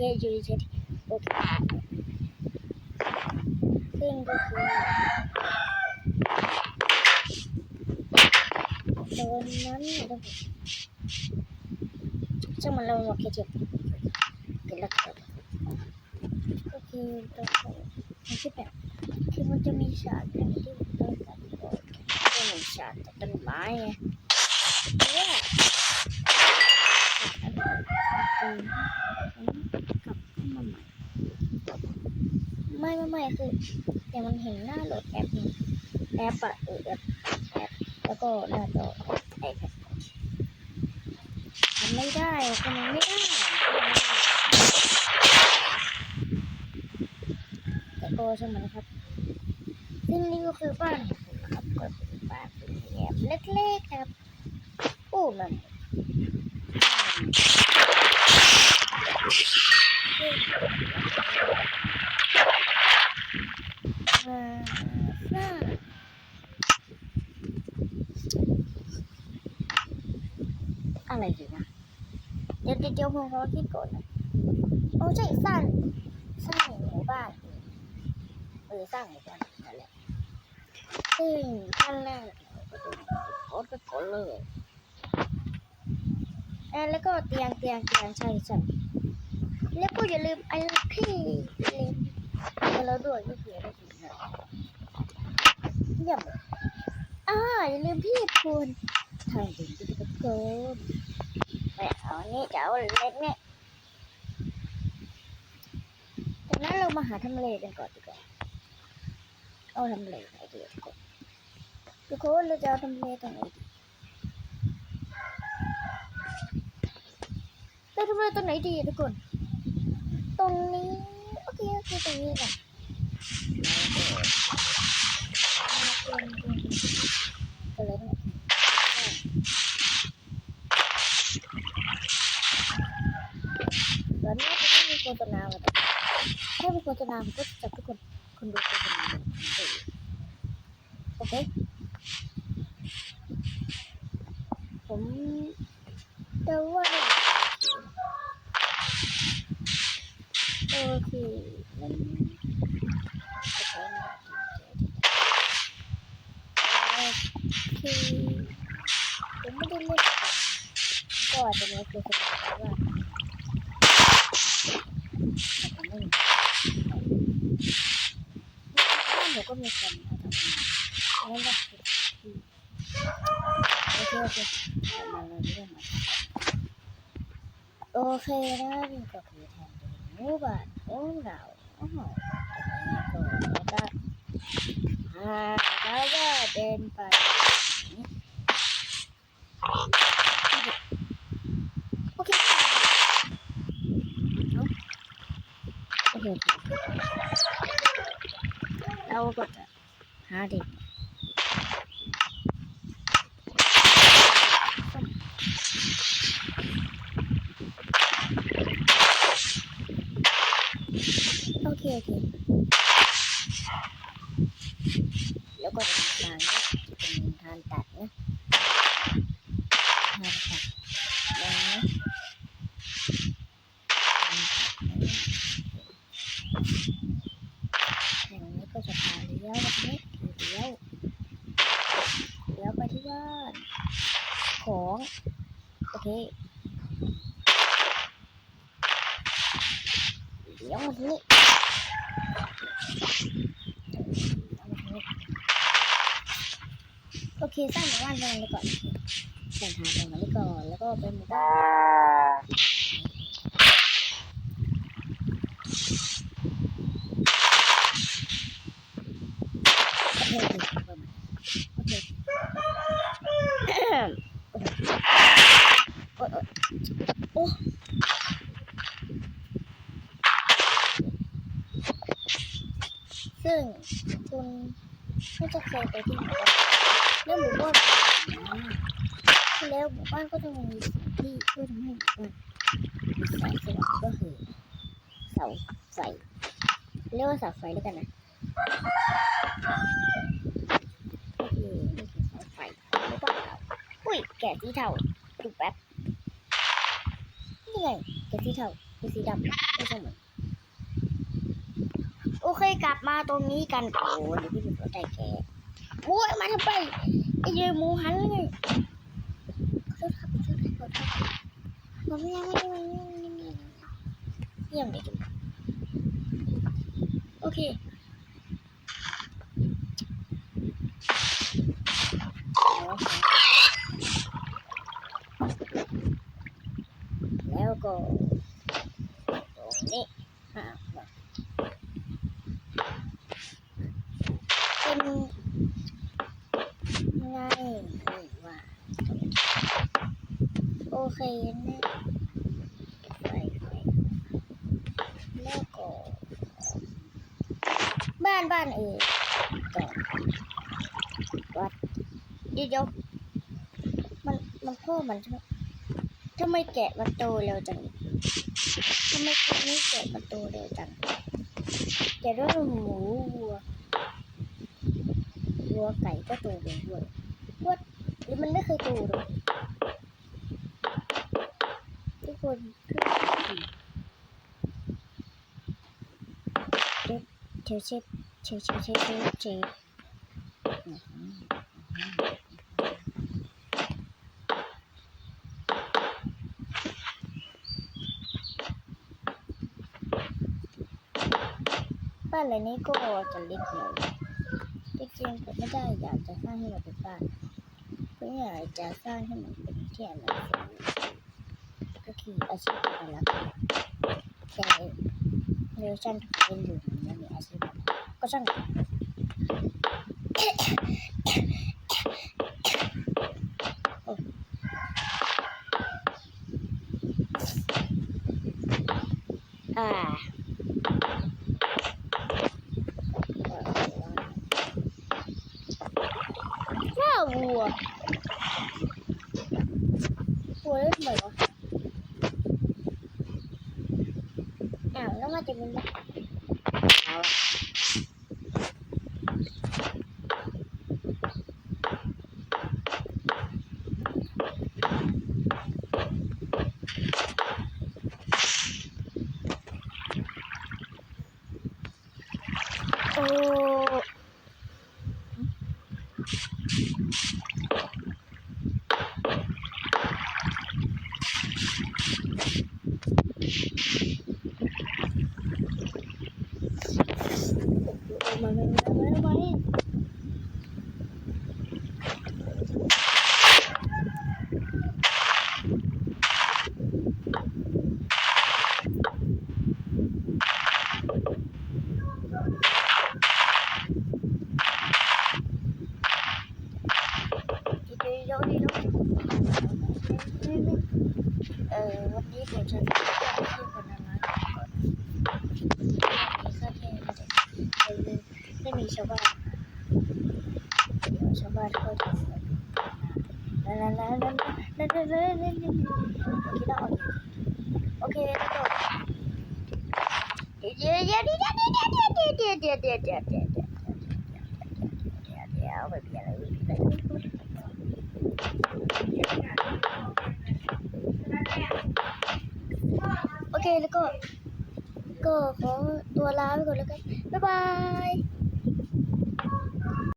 เคอยู่เฉยๆโอเคซึ่งก็คือโดนนั้นนะครับช่างมันเราโอเคเจ็บเกิดแล้วครับก็คือตัวของมันคือแบบคือมันจะมีฉากแบบที่ต้องการบอกก็มีฉากจากต้นไม้ไงเนี่ย กลับเข้ามาใหม่ ไม่ไม่ไม่คือแต่มันเห็นหน้าโหลดแอปนี่แอปอะเออแอปแอปแล้วก็หน้าจอไอแพดมันไม่ได้คือมันไม่ได้แต่ก็ช่างมันนะครับซึ่งนี่ก็คือบ้านของผมนะครับก็เป็นบ้านเป็นแอบเล็กๆครับโอ้มันอ่าน่า อะไรดีนะเดี๋ยวเดี๋ยวผมขอคิดก่อนนะโอ้ใช่สร้างสร้างหมู่บ้านเออสร้างหมู่บ้านนั่นแหละซึ่งขั้นแรกโอ๊ตก็กดเลยแล้วก็เตียงเตียงเตียงใช่ใช่แล้วก็อย่าลืมไอ้พี่อย่าลืม แล้วด้วยก็คืออะไรอีกนะเยี่ยมอ่าอย่าลืมพี่คุณทางถึงที่จะเกินไปเอานี่จะเอาเล็กเนี่ยจากนั้นเรามาหาทำเลกันก่อนดีกว่า เอาทำเลไหนดีทุกคนทุกคนเราจะเอาทำเลตรงไหนดีเราทำเลตรงไหนดีทุกคน ตรงนี้ โอเคโอตรงนี้แหละก็เลยต้องตอนนี้จะไม่มีโฆษณาเลยถ้ามีโฆษณาผมก็จะจับทุกคนคนดูโฆษณาโอเคผมจะว่าโอเค งั้นโอเคผมไม่ได้เล่นก็อาจจะมีโฆษณาว่าแต่ผมไม่มีบ้านผมก็มีคนมาทำงานแล้วก็โอเคโอเคมาเลยเรื่องมาโอเคนะนี่ก็คือแทนหมู่บ้านของเรา แล้วก็อ่าแล้วก็เดินไปโอเคโอเคเราก็จะหาเด็ก โอเคโอเคแล้วก็จะทานี้เป็นทางตัดนะทางตัดนะทางนี้ก็จะพาเลี้ยวแบบนี้เลี้ยวเลี้ยวไปที่บ้านของโอเคเลี้ยวมาที่นี่ โอเคสร้างหมู่บ้านตรงนี้ก่อนสร้างทางตรงนี้ก่อน แล้วก็เป็นหมู่บ้านโอ้ซึ่งคุณก็จะเคยไปที่ไหน แล้วหมู่บ้านแล้วหมู่บ้านก็จะมีสิ่งที่ช่วยทำให้หมู่บ้านมีแสงสว่างก็คือเสาไฟเรียกว่าเสาไฟแล้วกันนะก็คือนี่คือเสาไฟหรือเปล่าอุ้ยแกะสีเทาดูแป๊บนี่ไงแกะสีเทาเป็นสีดำไม่ใช่เหมือนโอเคกลับมาตรงนี้กันโอ้เดี๋ยวพี่ดูใจแกโอ้ยมาทำไม ไอ้เยยหมูหันเลยขอโทษครับขอโทษครับขอโทษครับผมยังไม่ไม่ไม่ไม่ไม่เยี่ยมเลยจุ๊บโอเค แล้วก็ตรงนี้ห้าบาทเป็นไงหรือว่า โอ เคนะไปไปแล้วก็บ้านบ้านเองก่อวัดเดี๋ยวมันมันพ่อมันใช่ไมทำไมแกะมันโตเร็วจังทำไมตัวนี้แกะมันโตเร็วจังแกะด้วยหมูวัววัวไก่ก็โตเร็วด้วยวัดหรือมันไม่เคยโตเลย คนเชฟเชฟเชฟเชฟเชฟเชฟเชฟบ้านหลังนี้ก็จะเล็กหน่อยจริงๆผมไม่ได้อยากจะสร้างให้มันเป็นบ้านผมอยากจะสร้างให้มันเป็นที่อะไรก็คืออาชีพอะไรละแต่เรชั่นเป็นอย่าง thì achieve được là cái nếu trong bên đường là mình achieve có trong à Bravo! What is my? 待ってみんな。 ชาวบ้านเดี๋ยวชาวบ้านเขาจะเสียนั่นนั่นนั่นนั่นนั่นนั่นนั่นนั่นนั่นโอเคแล้วโอเคแล้วก็เดี๋ยวเดี๋ยวเดี๋ยวเดี๋ยวเดี๋ยวเดี๋ยวเดี๋ยวเดี๋ยวเดี๋ยวเดี๋ยวเดี๋ยวเดี๋ยวเดี๋ยวเดี๋ยวเดี๋ยวเดี๋ยวไม่มีอะไรไม่มีอะไรโอเคแล้วก็ก็ขอตัวลาไปก่อนแล้วกันบ๊ายบาย